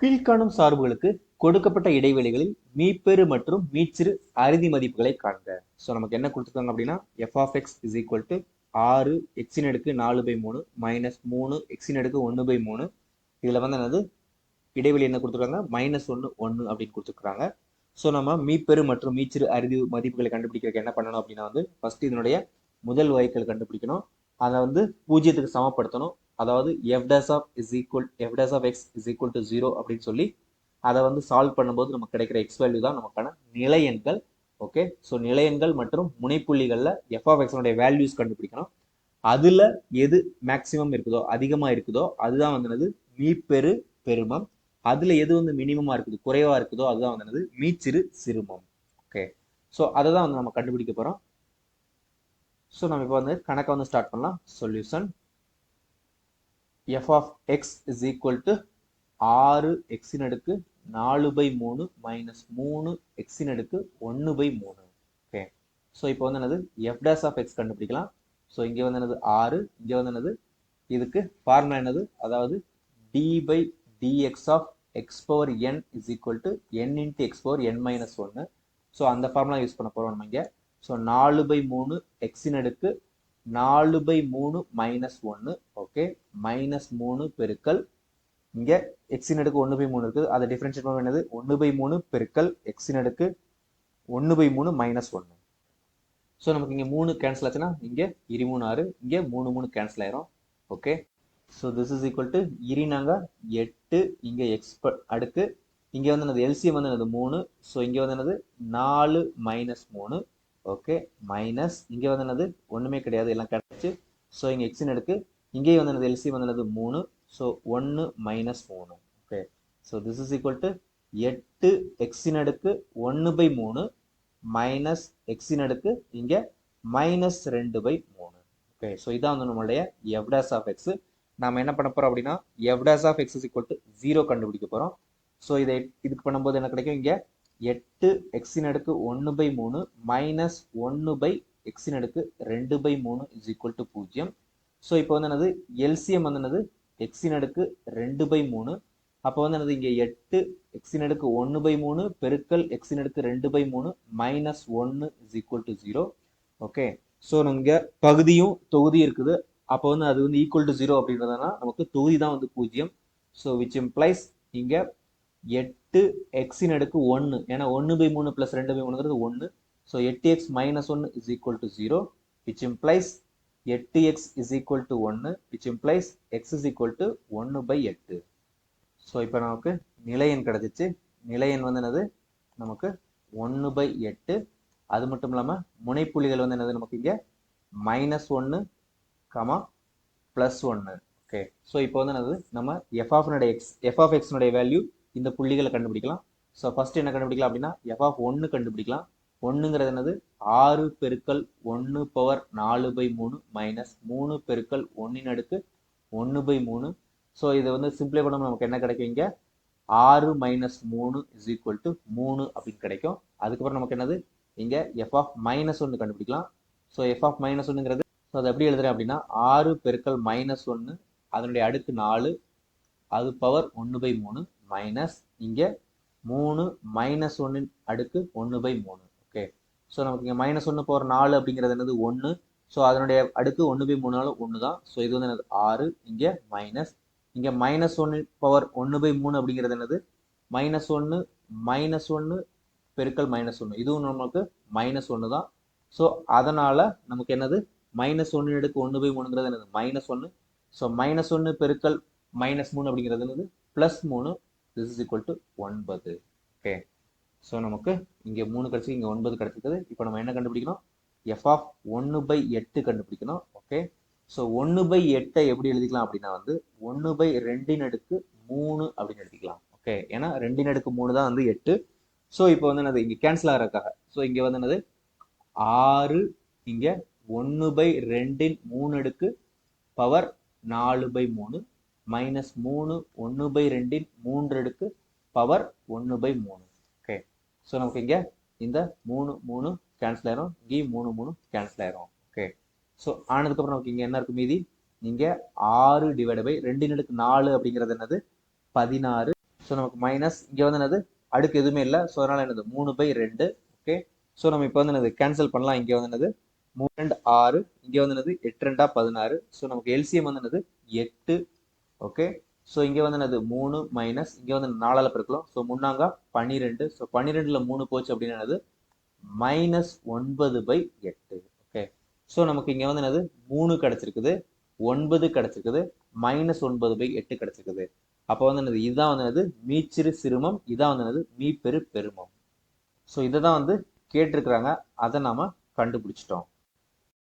கீழ்காணும் சார்புகளுக்கு கொடுக்கப்பட்ட இடைவெளிகளில் மீப்பெரு மற்றும் மீச்சிறு அறுதி மதிப்புகளை காண்க. ஸோ நமக்கு என்ன கொடுத்துருக்காங்க அப்படின்னா F of X is equal to ஆறு எக்ஸின் அடுக்கு நாலு பை மூணு மைனஸ் மூணு எக்ஸின் அடுக்கு ஒன்று பை மூணு. இதில் வந்து என்னது? இடைவெளி என்ன கொடுத்துருக்காங்க? மைனஸ் ஒன்று ஒன்று அப்படின்னு கொடுத்துருக்காங்க. ஸோ நம்ம மீப்பெரு மற்றும் மீச்சிறு அறுதி மதிப்புகளை கண்டுபிடிக்கிறதுக்கு என்ன பண்ணணும் அப்படின்னா வந்து ஃபர்ஸ்ட் இதனுடைய முதல் வாய்க்கள் கண்டுபிடிக்கணும். அதை வந்து பூஜ்ஜியத்துக்கு சமப்படுத்தணும். அதாவது F dash of is equal F dash of X is equal to zero அப்படின்னு சொல்லி அதை வந்து சால்வ் பண்ணும்போது நமக்கு கிடைக்கிற எக்ஸ் வேல்யூ தான் நமக்கான நிலையங்கள் ஓகே ஸோ நிலையங்கள் மற்றும் முனைப்புள்ளிகளில் எஃப் ஆஃப் எக்ஸனுடைய வேல்யூஸ் கண்டுபிடிக்கணும். அதில் எது மேக்சிமம் இருக்குதோ அதிகமாக இருக்குதோ அதுதான் வந்து மீப்பெரு பெருமம். அதில் எது வந்து மினிமமாக இருக்குது குறைவாக இருக்குதோ அதுதான் வந்து மீச்சிறு சிறுமம். ஓகே ஸோ அதை தான் வந்து நம்ம கண்டுபிடிக்க போகிறோம் ஸோ நம்ம இப்போ வந்து கணக்கை வந்து ஸ்டார்ட் பண்ணலாம். Solution F of X is equal to ஆறு எக்ஸின் அடுக்கு நாலு பை மூணு மைனஸ் மூணு எக்ஸின் அடுக்கு ஒன்று பை மூணு. ஓகே ஸோ இப்போ வந்து என்னது? எஃப் டேஸ் ஆஃப் எக்ஸ் கண்டுபிடிக்கலாம். ஸோ இங்கே வந்து என்னது? ஆறு இங்கே வந்து என்னது? இதுக்கு ஃபார்முலா என்னது? அதாவது D by DX of X power N is equal to N into X power N minus ஒன்று ஸோ அந்த ஃபார்முலா யூஸ் பண்ண போகிறோம் நம்ம இங்கே. ஸோ நாலு பை மூணு எக்ஸின் அடுக்கு நாலு பை மூணு மைனஸ் ஒன்று ஓகே மைனஸ் மூணு பெருக்கல் இங்கே எக்ஸின் அடுக்கு ஒன்று பை மூணு இருக்குது. அதை டிஃப்ரென்ஷியேட் பண்ண என்னது ஒன்று பை மூணு பெருக்கல் எக்ஸின் அடுக்கு ஒன்று பை மூணு மைனஸ் ஒன்று ஸோ நமக்கு இங்கே மூணு கேன்சல் ஆச்சுன்னா இங்கே இருமூணு ஆறு இங்கே மூணு மூணு கேன்சல் ஆயிரும் okay so this is equal to இரினாங்க எட்டு இங்கே எக்ஸ் அடுக்கு இங்கே வந்து என்னது எல்சிஎம் வந்து என்னது மூணு. ஸோ இங்கே வந்து என்னது நாலு மைனஸ் மூணு. ஓகே மைனஸ் இங்கே வந்து என்னது ஒன்றுமே கிடையாது. எல்லாம் கிடச்சி. ஸோ இங்கே எக்ஸின் எடுக்கு இங்கே வந்து என்னது எல்சிஎம் வந்து என்னது மூணு. ஸோ ஒன்று மைனஸ் மூணு. Okay so this is equal to எட்டு எக்ஸின் அடுக்கு ஒன்று பை மூணு. மைனஸ் எக்ஸின் அடுக்கு இங்கே மைனஸ் ரெண்டு பை மூணு. ஓகே ஸோ இதான் வந்து நம்மளுடைய எவ்டாஸ் ஆஃப் எக்ஸ் நம்ம என்ன பண்ண போகிறோம் அப்படின்னா F dash of X is equal to zero கண்டுபிடிக்க போகிறோம் ஸோ இதை இதுக்கு பண்ணும்போது என்ன கிடைக்கும்? இங்கே எட்டு எக்ஸின் அடுக்கு ஒன்று பை மூணு மைனஸ் ஒன்று பை எக்ஸின் அடுக்கு ரெண்டு பை மூணு இஸ் ஈக்குவல் டு பூஜ்ஜியம். ஸோ இப்போ வந்து என்னது? எல்சிஎம் வந்து என்னது? எக்ஸின் அடுக்கு ரெண்டு பை மூணு. அப்போ வந்து என்னது? இங்கே எட்டு எக்ஸின் அடுக்கு ஒன்று பை மூணு பெருக்கல் எக்ஸின் அடுக்கு ரெண்டு பை மூணு மைனஸ் ஒன்று is equal to zero okay so இங்கே பகுதியும் தொகுதி இருக்குது. அப்போ வந்து அது வந்து ஈக்குவல் டு ஜீரோ அப்படின்றதுனா நமக்கு தொகுதி தான் வந்து பூஜ்ஜியம். ஸோ விச் இம்ப்ளைஸ் இங்கே எட்டு எக்ஸின் அடுக்கு ஒன்று ஏன்னா ஒன்று பை மூணு ப்ளஸ் ரெண்டு பை மூணுங்கிறது ஒன்று ஸோ எட்டு எக்ஸ் மைனஸ் ஒன்று is equal to zero which implies எட்டு எக்ஸ் இஸ் ஈக்குவல் டு ஒன்று which implies X is equal to ஒன்று பை எட்டு. ஸோ இப்போ நமக்கு நிலையன் கிடச்சிச்சு. நிலையன் வந்து என்னது? நமக்கு ஒன்று பை எட்டு. அது மட்டும் இல்லாமல் முனைப்புள்ளிகள் வந்து என்னது நமக்கு இங்கே? மைனஸ் ஒன்று கமா ப்ளஸ் ஒன்று ஓகே ஸோ இப்போ வந்து என்னது? நம்ம எஃப் ஆஃப்னுடைய எக்ஸ் எஃப் ஆஃப் எக்ஸ்னுடைய வேல்யூ இந்த புள்ளிகளை கண்டுபிடிக்கலாம். ஸோ ஃபர்ஸ்ட் என்ன கண்டுபிடிக்கலாம் அப்படின்னா எஃப் ஆஃப் ஒன்று கண்டுபிடிக்கலாம். ஒன்றுங்கிறது என்னது? ஆறு பெருக்கல் ஒன்று பவர் நாலு பை மூணு மைனஸ் மூணு பெருக்கல் ஒன்றின் அடுக்கு ஒன்று பை மூணு. ஸோ இதை வந்து சிம்பிளை பண்ண நமக்கு என்ன கிடைக்கும் இங்கே? ஆறு மைனஸ் மூணு இஸ் ஈக்குவல் டு மூணு அப்படின்னு கிடைக்கும். அதுக்கப்புறம் நமக்கு என்னது? இங்கே எஃப் ஆஃப் மைனஸ் ஒன்று கண்டுபிடிக்கலாம். ஸோ எஃப் ஆஃப் மைனஸ் ஒன்றுங்கிறது ஸோ அதை எப்படி எழுதுறேன் அப்படின்னா ஆறு பெருக்கல் மைனஸ் ஒன்று அதனுடைய அடுக்கு நாலு அது பவர் ஒன்று பை மூணு. மைனஸ் இங்கே மூணு மைனஸ் ஒன்றின் அடுக்கு ஒன்று பை மூணு. ஓகே ஸோ நமக்கு இங்கே மைனஸ் ஒன்று போகிற நாலு அப்படிங்கிறது என்னது? ஒன்று ஸோ அதனுடைய அடுக்கு ஒன்று பை மூணு நாள் ஒன்று தான் ஸோ இது வந்து என்னது? ஆறு. இங்கே மைனஸ் இங்கே மைனஸ் ஒன்று பவர் ஒன்று பை மூணு அப்படிங்கிறது என்னது? மைனஸ் ஒன்று மைனஸ் ஒன்று பெருக்கல் மைனஸ் ஒன்று இதுவும் நமக்கு மைனஸ் ஒன்று தான் ஸோ அதனால் நமக்கு என்னது? மைனஸ் ஒன்று அடுக்கு ஒன்று பை மூணுங்கிறது என்னது? மைனஸ் ஒன்று ஸோ மைனஸ் ஒன்று பெருக்கல் மைனஸ் மூணு அப்படிங்கிறது என்னது? ப்ளஸ் மூணு. திஸ் இஸ் ஈக்குவல் டு ஒன்பது. ஓகே ஸோ நமக்கு இங்கே மூணு கிடச்சி இங்கே ஒன்பது கிடச்சிருக்குது. இப்போ நம்ம என்ன கண்டுபிடிக்கணும்? எஃப் ஆஃப் ஒன்று பை எட்டு கண்டுபிடிக்கணும். ஓகே ஸோ ஒன்று பை எட்டை எப்படி எழுதிக்கலாம் அப்படின்னா வந்து ஒன்று பை ரெண்டின் அடுக்கு மூணு அப்படின்னு எழுதிக்கலாம். ஓகே ஏன்னா ரெண்டின் அடுக்கு மூணு தான் வந்து எட்டு. ஸோ இப்போ வந்து என்னது? இங்கே கேன்சல் ஆகிறதுக்காக. ஸோ இங்கே வந்து என்னது? ஆறு இங்கே ஒன்று பை ரெண்டின் மூணு அடுக்கு பவர் நாலு பை மூணு. மைனஸ் மூணு ஒன்று பை ரெண்டின் மூன்று அடுக்கு பவர் ஒன்று பை மூணு. ஓகே ஸோ நமக்கு இங்கே இந்த மூணு மூணு கேன்சல் ஆயிரும். கி மூணு மூணு கேன்சல் ஆயிரும். ஓகே ஸோ ஆனதுக்கப்புறம் நமக்கு இங்கே என்ன இருக்கு மீதி? இங்கே ஆறு டிவைட் பை ரெண்டின் அடுக்கு நாலு அப்படிங்கிறது என்னது? பதினாறு. ஸோ நமக்கு மைனஸ் இங்கே வந்து என்னது? அடுக்கு எதுவுமே இல்லை. ஸோ அதனால் என்னது? மூணு பை ரெண்டு. ஓகே ஸோ நம்ம இப்போ வந்து என்னது? கேன்சல் பண்ணலாம். இங்கே வந்து என்னது? மூணு ரெண்டு ஆறு. இங்கே வந்து என்னது? எட்டு ரெண்டா பதினாறு. ஸோ நமக்கு எல்சிஎம் வந்து என்னது? எட்டு ஓகே ஸோ இங்கே வந்து என்னது? மூணு மைனஸ் இங்கே வந்து நாலால் பிறக்கலாம் ஸோ முன்னாங்க பன்னிரெண்டு. ஸோ பன்னிரெண்டில் மூணு போச்சு அப்படின்னு என்னது? மைனஸ் ஒன்பது பை எட்டு. ஓகே ஸோ நமக்கு இங்கே வந்து என்னது? மூணு கிடச்சிருக்குது. ஒன்பது கிடச்சிருக்குது. மைனஸ் ஒன்பது பை எட்டு கிடச்சிருக்குது. அப்போ வந்து என்னது? இதுதான் வந்து என்னது? மீச்சிறு சிறுமம். இதான் வந்து என்னது? மீப்பெரு பெருமம். ஸோ இதை தான் வந்து கேட்டிருக்கிறாங்க. அதை நாம் கண்டுபிடிச்சிட்டோம்.